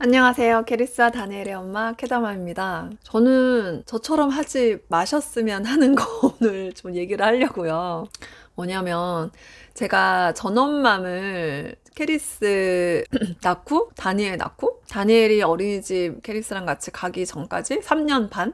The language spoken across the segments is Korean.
안녕하세요. 캐리스와 다니엘의 엄마 캐다마입니다. 저는 저처럼 하지 마셨으면 하는 거 오늘 좀 얘기를 하려고요. 뭐냐면 제가 전엄맘을 캐리스 낳고 다니엘 낳고 다니엘이 어린이집 캐리스랑 같이 가기 전까지 3년 반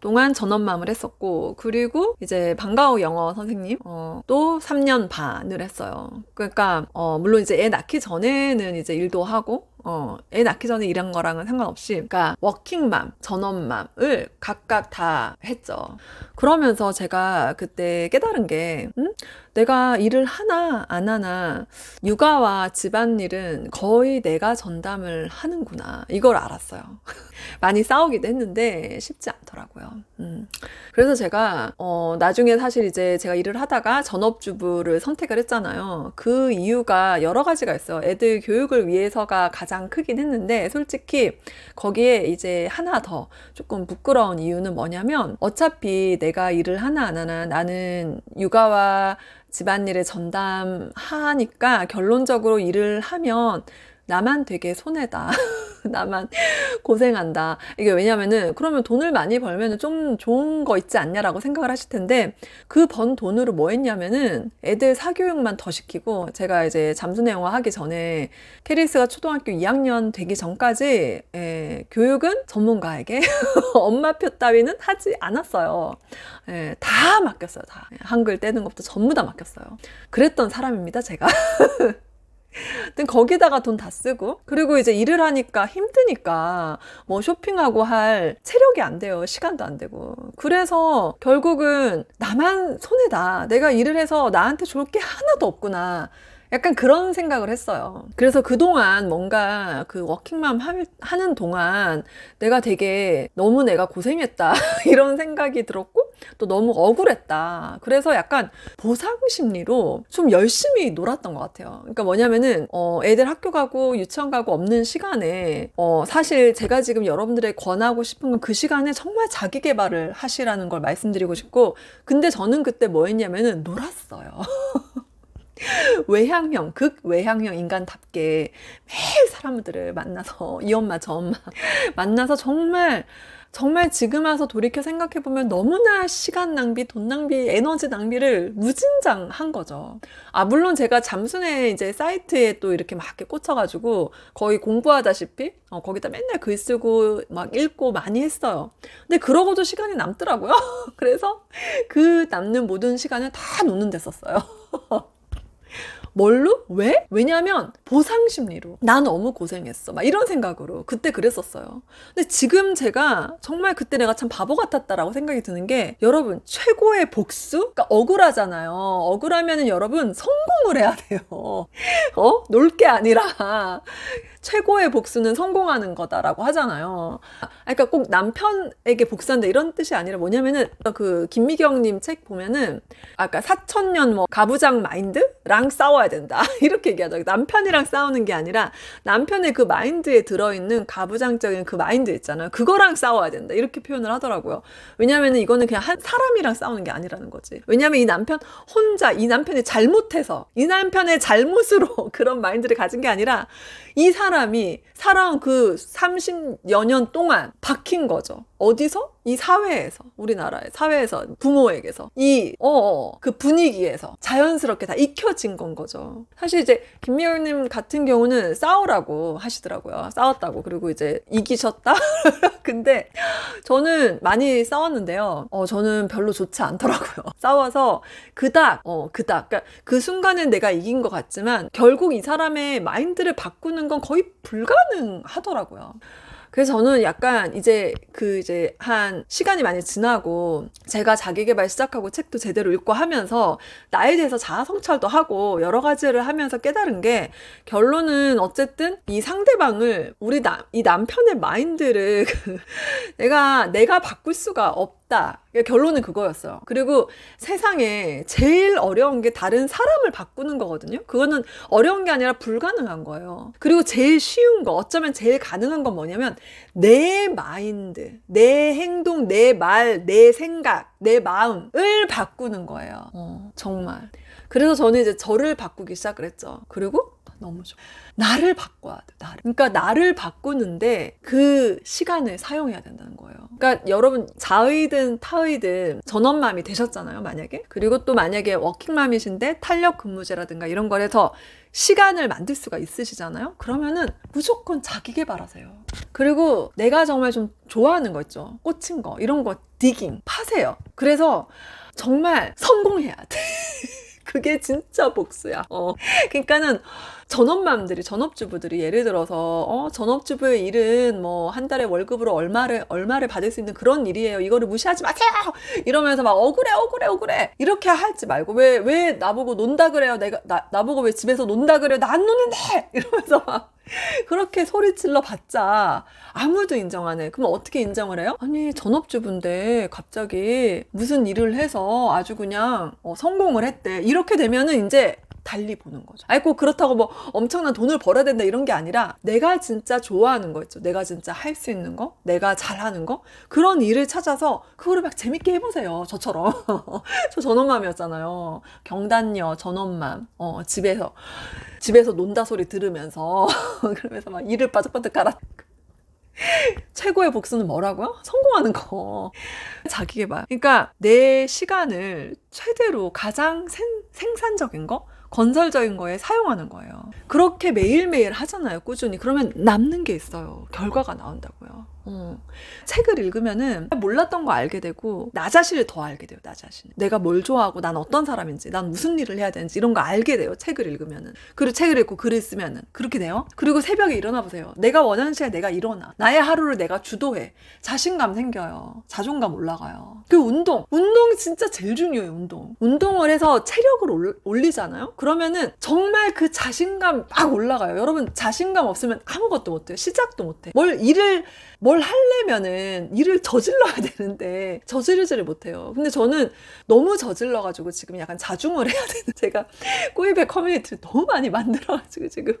동안 전엄맘을 했었고 그리고 이제 방과후 영어 선생님 어, 또 3년 반을 했어요. 그러니까 어, 물론 이제 애 낳기 전에는 이제 일도 하고 어, 애 낳기 전에 일한 거랑은 상관없이, 그러니까 워킹맘, 전업맘을 각각 다 했죠. 그러면서 제가 그때 깨달은 게, 음? 내가 일을 하나 안 하나 육아와 집안일은 거의 내가 전담을 하는구나 이걸 알았어요. 많이 싸우기도 했는데 쉽지 않더라고요. 음. 그래서 제가 어, 나중에 사실 이제 제가 일을 하다가 전업주부를 선택을 했잖아요. 그 이유가 여러 가지가 있어요. 애들 교육을 위해서가 가장 크긴 했는데 솔직히 거기에 이제 하나 더 조금 부끄러운 이유는 뭐냐면 어차피 내가 일을 하나 안 하나 나는 육아와 집안일에 전담하니까 결론적으로 일을 하면 나만 되게 손해다. 나만 고생한다. 이게 왜냐면은 그러면 돈을 많이 벌면은 좀 좋은 거 있지 않냐라고 생각을 하실 텐데 그 번 돈으로 뭐 했냐면은 애들 사교육만 더 시키고 제가 이제 잠수내 영화 하기 전에 캐리스가 초등학교 2학년 되기 전까지 예, 교육은 전문가에게 엄마표 따위는 하지 않았어요. 예, 다 맡겼어요. 다. 한글 떼는 것부터 전부 다 맡겼어요. 그랬던 사람입니다. 제가. 하여튼 거기다가 돈 다 쓰고. 그리고 이제 일을 하니까 힘드니까 뭐 쇼핑하고 할 체력이 안 돼요. 시간도 안 되고. 그래서 결국은 나만 손해다. 내가 일을 해서 나한테 좋을 게 하나도 없구나 약간 그런 생각을 했어요. 그래서 그동안 뭔가 그 워킹맘 하는 동안 내가 되게 너무 내가 고생했다. 이런 생각이 들었고 또 너무 억울했다. 그래서 약간 보상 심리로 좀 열심히 놀았던 것 같아요. 그러니까 뭐냐면은 어, 애들 학교 가고 유치원 가고 없는 시간에 어, 사실 제가 지금 여러분들의 권하고 싶은 건 그 시간에 정말 자기 개발을 하시라는 걸 말씀드리고 싶고 근데 저는 그때 뭐 했냐면은 놀았어요. 외향형, 극 외향형 인간답게 매일 사람들을 만나서 이 엄마 저 엄마 만나서 정말 정말 지금 와서 돌이켜 생각해 보면 너무나 시간 낭비, 돈 낭비, 에너지 낭비를 무진장 한 거죠. 아, 물론 제가 잠순의 이제 사이트에 또 이렇게 막 이렇게 꽂혀가지고 거의 공부하다시피 어, 거기다 맨날 글 쓰고 막 읽고 많이 했어요. 근데 그러고도 시간이 남더라고요. 그래서 그 남는 모든 시간을 다 노는 데 썼어요. 뭘로? 왜? 왜냐면 보상 심리로. 나 너무 고생했어. 막 이런 생각으로 그때 그랬었어요. 근데 지금 제가 정말 그때 내가 참 바보 같았다라고 생각이 드는 게 여러분 최고의 복수? 그러니까 억울하잖아요. 억울하면은 여러분 성공을 해야 돼요. 어? 놀 게 아니라 최고의 복수는 성공하는 거다라고 하잖아요. 그러니까 꼭 남편에게 복수한다 이런 뜻이 아니라 뭐냐면은 그 김미경님 책 보면은 아까 사천년 뭐 가부장 마인드랑 싸워야 된다 이렇게 얘기하죠. 남편이랑 싸우는 게 아니라 남편의 그 마인드에 들어있는 가부장적인 그 마인드 있잖아요. 그거랑 싸워야 된다 이렇게 표현을 하더라고요. 왜냐면은 이거는 그냥 한 사람이랑 싸우는 게 아니라는 거지. 왜냐면 이 남편 혼자 이 남편이 잘못해서 이 남편의 잘못으로 그런 마인드를 가진 게 아니라 이 사람 이 살아온 그 30여 년 동안 박힌 거죠. 어디서? 이 사회에서, 우리나라의 사회에서, 부모에게서, 이, 어, 어, 그 분위기에서 자연스럽게 다 익혀진 건 거죠. 사실 이제 김미열님 같은 경우는 싸우라고 하시더라고요. 싸웠다고. 그리고 이제 이기셨다? 근데 저는 많이 싸웠는데요. 어, 저는 별로 좋지 않더라고요. 싸워서 그닥, 어, 그닥. 그러니까 그 순간은 내가 이긴 것 같지만 결국 이 사람의 마인드를 바꾸는 건 거의 불가능하더라고요. 그래서 저는 약간 이제 그 이제 한 시간이 많이 지나고 제가 자기 개발 시작하고 책도 제대로 읽고 하면서 나에 대해서 자아 성찰도 하고 여러 가지를 하면서 깨달은 게 결론은 어쨌든 이 상대방을 우리 남, 이 남편의 마인드를 내가 내가 바꿀 수가 없 없다. 그러니까 결론은 그거였어요. 그리고 세상에 제일 어려운 게 다른 사람을 바꾸는 거거든요. 그거는 어려운 게 아니라 불가능한 거예요. 그리고 제일 쉬운 거, 어쩌면 제일 가능한 건 뭐냐면 내 마인드, 내 행동, 내 말, 내 생각, 내 마음을 바꾸는 거예요. 어, 정말. 그래서 저는 이제 저를 바꾸기 시작을 했죠. 그리고 너무 좋아. 나를 바꿔야 돼, 나를. 그러니까 나를 바꾸는데 그 시간을 사용해야 된다는 거예요. 그러니까 여러분 자의든 타의든 전원맘이 되셨잖아요, 만약에. 그리고 또 만약에 워킹맘이신데 탄력 근무제라든가 이런 거에서 시간을 만들 수가 있으시잖아요. 그러면은 무조건 자기 개발하세요. 그리고 내가 정말 좀 좋아하는 거 있죠. 꽂힌 거, 이런 거 디깅, 파세요. 그래서 정말 성공해야 돼. 그게 진짜 복수야. 어. 그러니까는 전업맘들이 전업주부들이 예를 들어서 어 전업주부의 일은 뭐 한 달에 월급으로 얼마를 얼마를 받을 수 있는 그런 일이에요. 이거를 무시하지 마세요. 이러면서 막 억울해 억울해 억울해 이렇게 하지 말고 왜 왜 나보고 논다 그래요. 내가 나 나보고 왜 집에서 논다 그래요. 나 안 노는데 이러면서 막 그렇게 소리질러 봤자 아무도 인정 안 해. 그럼 어떻게 인정을 해요? 아니 전업주부인데 갑자기 무슨 일을 해서 아주 그냥 어, 성공을 했대. 이렇게 되면은 이제 달리 보는 거죠. 아니 꼭 그렇다고 뭐 엄청난 돈을 벌어야 된다 이런 게 아니라 내가 진짜 좋아하는 거 있죠. 내가 진짜 할 수 있는 거, 내가 잘하는 거 그런 일을 찾아서 그거를 막 재밌게 해보세요. 저처럼 저 전원맘이었잖아요. 경단녀 전원맘 어, 집에서 집에서 논다 소리 들으면서 그러면서 막 이를 바짝바짝 갈아. 최고의 복수는 뭐라고요? 성공하는 거. 자기 개발. 그러니까 내 시간을 최대로 가장 생, 생산적인 거, 건설적인 거에 사용하는 거예요. 그렇게 매일매일 하잖아요, 꾸준히. 그러면 남는 게 있어요. 결과가 나온다고요. 어. 책을 읽으면은 몰랐던 거 알게 되고 나 자신을 더 알게 돼요. 나 자신. 내가 뭘 좋아하고 난 어떤 사람인지, 난 무슨 일을 해야 되는지 이런 거 알게 돼요. 책을 읽으면은. 그리고 책을 읽고 글을 쓰면은 그렇게 돼요. 그리고 새벽에 일어나 보세요. 내가 원하는 시간에 내가 일어나. 나의 하루를 내가 주도해. 자신감 생겨요. 자존감 올라가요. 그 운동. 운동 진짜 제일 중요해요. 운동. 운동을 해서 체력을 올, 올리잖아요. 그러면은 정말 그 자신감 막 올라가요. 여러분 자신감 없으면 아무것도 못해요. 시작도 못해. 뭘 일을 뭘 하려면은 일을 저질러야 되는데 저지르지를 못해요. 근데 저는 너무 저질러가지고 지금 약간 자중을 해야 되는 제가 꼬이백 커뮤니티를 너무 많이 만들어가지고 지금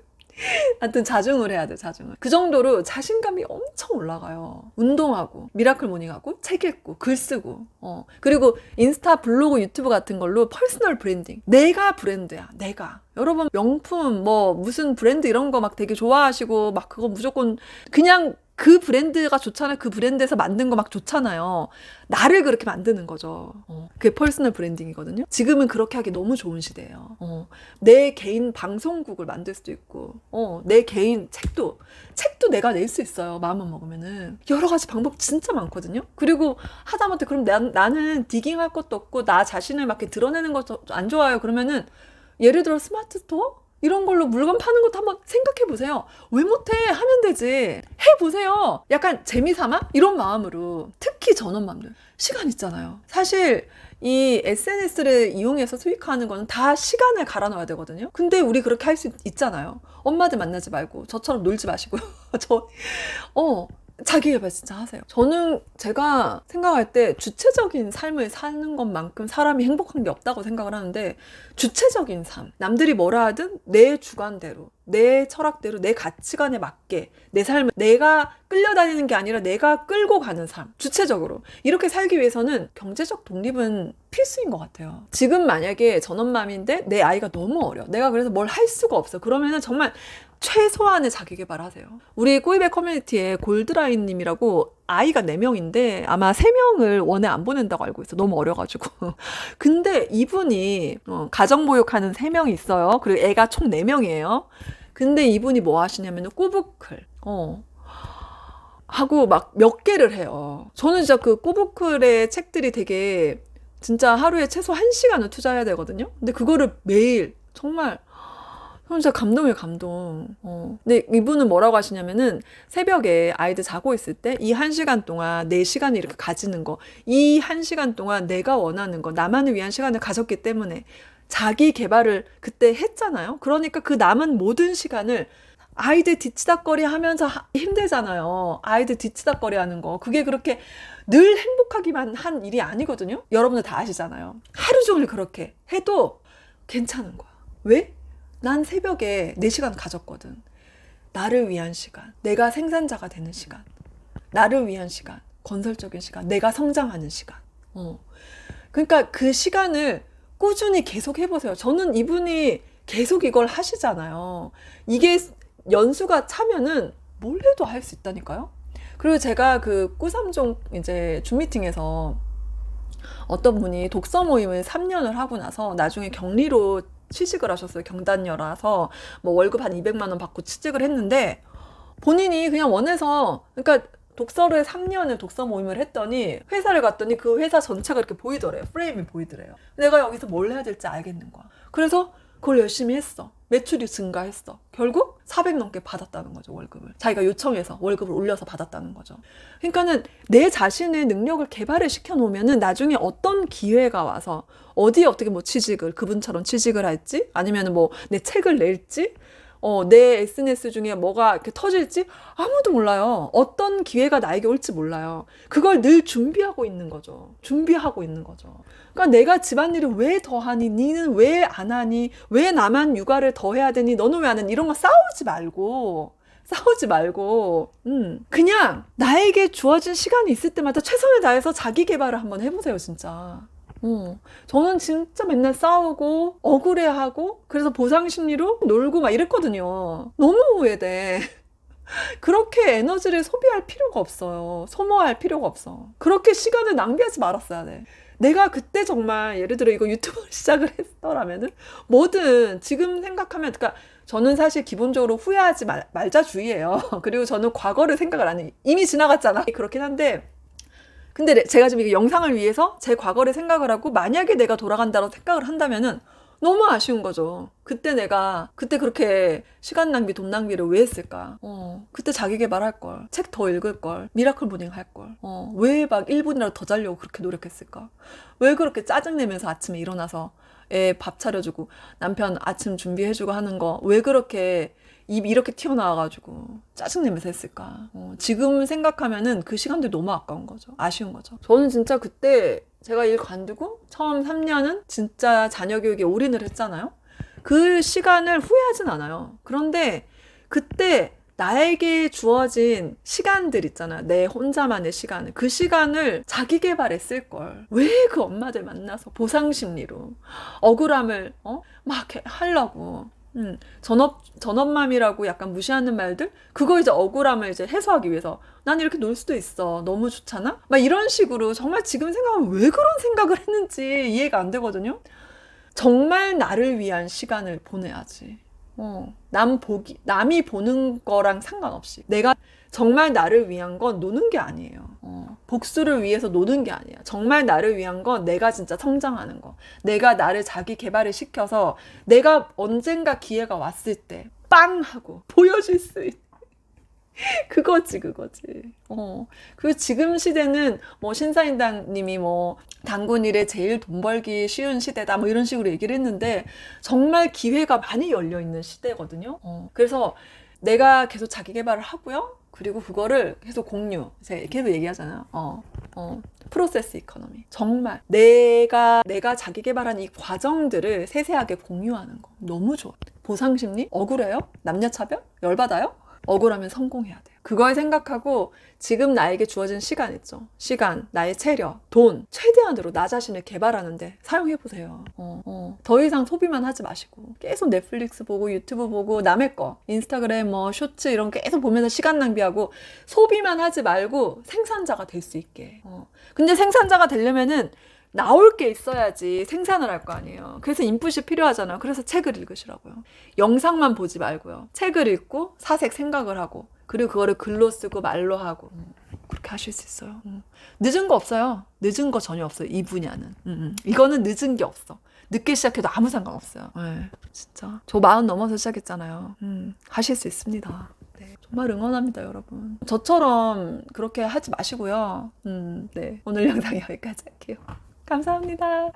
하여튼 자중을 해야 돼, 자중을. 그 정도로 자신감이 엄청 올라가요. 운동하고, 미라클 모닝하고, 책 읽고, 글 쓰고, 어. 그리고 인스타, 블로그, 유튜브 같은 걸로 퍼스널 브랜딩. 내가 브랜드야, 내가. 여러분, 명품, 뭐, 무슨 브랜드 이런 거 막 되게 좋아하시고, 막 그거 무조건 그냥 그 브랜드가 좋잖아요. 그 브랜드에서 만든 거 막 좋잖아요. 나를 그렇게 만드는 거죠. 어, 그게 퍼스널 브랜딩이거든요. 지금은 그렇게 하기 너무 좋은 시대예요. 어, 내 개인 방송국을 만들 수도 있고, 어, 내 개인 책도, 책도 내가 낼 수 있어요. 마음만 먹으면은. 여러 가지 방법 진짜 많거든요. 그리고 하다못해 그럼 나, 나는 디깅할 것도 없고, 나 자신을 막 이렇게 드러내는 것도 안 좋아요. 그러면은, 예를 들어 스마트 스토어? 이런 걸로 물건 파는 것도 한번 생각해 보세요. 왜 못해? 하면 되지. 해 보세요. 약간 재미삼아? 이런 마음으로. 특히 전원맘들. 시간 있잖아요. 사실 이 SNS를 이용해서 수익화하는 거는 다 시간을 갈아 넣어야 되거든요. 근데 우리 그렇게 할 수 있잖아요. 엄마들 만나지 말고 저처럼 놀지 마시고요. 저, 어, 자기 개발 진짜 하세요. 저는 제가 생각할 때 주체적인 삶을 사는 것만큼 사람이 행복한 게 없다고 생각을 하는데 주체적인 삶. 남들이 뭐라 하든 내 주관대로, 내 철학대로, 내 가치관에 맞게 내 삶을 내가 끌려다니는 게 아니라 내가 끌고 가는 삶. 주체적으로. 이렇게 살기 위해서는 경제적 독립은 필수인 것 같아요. 지금 만약에 전원맘인데 내 아이가 너무 어려. 내가 그래서 뭘 할 수가 없어. 그러면은 정말 최소한의 자기 개발하세요. 우리 꼬이백 커뮤니티에 골드라인 님이라고 아이가 4명인데 아마 3명을 원에 안 보낸다고 알고 있어. 너무 어려가지고. 근데 이분이 어, 가정보육하는 3명이 있어요. 그리고 애가 총 4명이에요. 근데 이분이 뭐 하시냐면 꾸부클. 어. 하고 막 몇 개를 해요. 저는 진짜 그 꾸부클의 책들이 되게 진짜 하루에 최소 1시간을 투자해야 되거든요. 근데 그거를 매일 정말 진짜 감동이에요, 감동. 어. 근데 이분은 뭐라고 하시냐면은 새벽에 아이들 자고 있을 때 이 한 시간 동안 내 시간을 이렇게 가지는 거, 이 한 시간 동안 내가 원하는 거, 나만을 위한 시간을 가졌기 때문에 자기 개발을 그때 했잖아요. 그러니까 그 남은 모든 시간을 아이들 뒤치다거리 하면서 하, 힘들잖아요. 아이들 뒤치다거리 하는 거. 그게 그렇게 늘 행복하기만 한 일이 아니거든요. 여러분들 다 아시잖아요. 하루 종일 그렇게 해도 괜찮은 거야. 왜? 난 새벽에 4시간 가졌거든. 나를 위한 시간, 내가 생산자가 되는 시간, 나를 위한 시간, 건설적인 시간, 내가 성장하는 시간. 어. 그러니까 그 시간을 꾸준히 계속 해보세요. 저는 이분이 계속 이걸 하시잖아요. 이게 연수가 차면은 뭘 해도 할 수 있다니까요. 그리고 제가 그 꾸삼종 이제 줌 미팅에서 어떤 분이 독서 모임을 3년을 하고 나서 나중에 격리로 취직을 하셨어요. 경단녀라서 뭐 월급 한 200만 원 받고 취직을 했는데 본인이 그냥 원해서 그러니까 독서를 3년을 독서 모임을 했더니 회사를 갔더니 그 회사 전체가 이렇게 보이더래요. 프레임이 보이더래요. 내가 여기서 뭘 해야 될지 알겠는 거야. 그래서 그걸 열심히 했어. 매출이 증가했어. 결국 400 넘게 받았다는 거죠, 월급을. 자기가 요청해서 월급을 올려서 받았다는 거죠. 그러니까는 내 자신의 능력을 개발을 시켜 놓으면은 나중에 어떤 기회가 와서 어디에 어떻게 뭐 취직을 그분처럼 취직을 할지 아니면은 뭐내 책을 낼지 어, 내 SNS 중에 뭐가 이렇게 터질지 아무도 몰라요. 어떤 기회가 나에게 올지 몰라요. 그걸 늘 준비하고 있는 거죠. 준비하고 있는 거죠. 그러니까 내가 집안일을 왜 더 하니? 니는 왜 안 하니? 왜 나만 육아를 더 해야 되니? 너는 왜 안 하니? 이런 거 싸우지 말고. 싸우지 말고, 음, 그냥 나에게 주어진 시간이 있을 때마다 최선을 다해서 자기 개발을 한번 해보세요, 진짜. 어, 저는 진짜 맨날 싸우고 억울해하고 그래서 보상 심리로 놀고 막 이랬거든요. 너무 후회돼. 그렇게 에너지를 소비할 필요가 없어요. 소모할 필요가 없어. 그렇게 시간을 낭비하지 말았어야 돼. 내가 그때 정말 예를 들어 이거 유튜브를 시작을 했더라면은 뭐든 지금 생각하면 그러니까 저는 사실 기본적으로 후회하지 말, 말자 주의예요. 그리고 저는 과거를 생각을 안 해. 이미 지나갔잖아. 그렇긴 한데 근데 레- 제가 지금 이거 영상을 위해서 제 과거를 생각을 하고 만약에 내가 돌아간다고 생각을 한다면은 너무 아쉬운 거죠. 그때 내가 그때 그렇게 시간 낭비, 돈 낭비를 왜 했을까? 어, 그때 자기 개발할 걸, 책 더 읽을 걸, 미라클 모닝 할 걸. 어, 왜 막 1분이라도 더 자려고 그렇게 노력했을까? 왜 그렇게 짜증 내면서 아침에 일어나서 애 밥 차려주고 남편 아침 준비해주고 하는 거 왜 그렇게 입 이렇게 튀어나와가지고 짜증내면서 했을까? 어, 지금 생각하면은 그 시간들이 너무 아까운 거죠. 아쉬운 거죠. 저는 진짜 그때 제가 일 관두고 처음 3년은 진짜 자녀 교육에 올인을 했잖아요. 그 시간을 후회하진 않아요. 그런데 그때 나에게 주어진 시간들 있잖아요. 내 혼자만의 시간을. 그 시간을 자기 개발에 쓸 걸. 왜 그 엄마들 만나서 보상 심리로 억울함을 어? 막 해- 하려고. 음, 전업 전업맘이라고 약간 무시하는 말들? 그거 이제 억울함을 이제 해소하기 위해서 난 이렇게 놀 수도 있어. 너무 좋잖아? 막 이런 식으로 정말 지금 생각하면 왜 그런 생각을 했는지 이해가 안 되거든요? 정말 나를 위한 시간을 보내야지. 어, 남 보기 남이 보는 거랑 상관없이. 내가 정말 나를 위한 건 노는 게 아니에요 어, 복수를 위해서 노는 게 아니야 정말 나를 위한 건 내가 진짜 성장하는 거 내가 나를 자기 개발을 시켜서 내가 언젠가 기회가 왔을 때 빵 하고 보여줄 수 있. 그거지 그거지. 어. 그리고 지금 시대는 뭐 신사임당님이 뭐 당군 일에 제일 돈 벌기 쉬운 시대다 뭐 이런 식으로 얘기를 했는데 정말 기회가 많이 열려 있는 시대거든요. 어. 그래서 내가 계속 자기 개발을 하고요. 그리고 그거를 계속 공유. 제가 계속 얘기하잖아요. 어. 어. 프로세스 이코노미. 정말 내가 내가 자기 개발한 이 과정들을 세세하게 공유하는 거 너무 좋아. 보상 심리? 억울해요? 남녀 차별? 열받아요? 억울하면 성공해야 돼요. 그걸 생각하고 지금 나에게 주어진 시간 있죠. 시간, 나의 체력, 돈 최대한으로 나 자신을 개발하는데 사용해 보세요. 어, 어. 더 이상 소비만 하지 마시고 계속 넷플릭스 보고 유튜브 보고 남의 거 인스타그램 뭐 쇼츠 이런 거 계속 보면서 시간 낭비하고 소비만 하지 말고 생산자가 될 수 있게. 어. 근데 생산자가 되려면은 나올 게 있어야지 생산을 할 거 아니에요. 그래서 인풋이 필요하잖아요. 그래서 책을 읽으시라고요. 영상만 보지 말고요. 책을 읽고 사색 생각을 하고 그리고 그거를 글로 쓰고 말로 하고 음, 그렇게 하실 수 있어요. 음. 늦은 거 없어요. 늦은 거 전혀 없어요. 이 분야는. 음, 음. 이거는 늦은 게 없어. 늦게 시작해도 아무 상관 없어요. 네, 진짜. 저 마흔 넘어서 시작했잖아요. 음, 하실 수 있습니다. 네, 정말 응원합니다, 여러분. 저처럼 그렇게 하지 마시고요. 음, 네. 오늘 영상 여기까지 할게요. 감사합니다.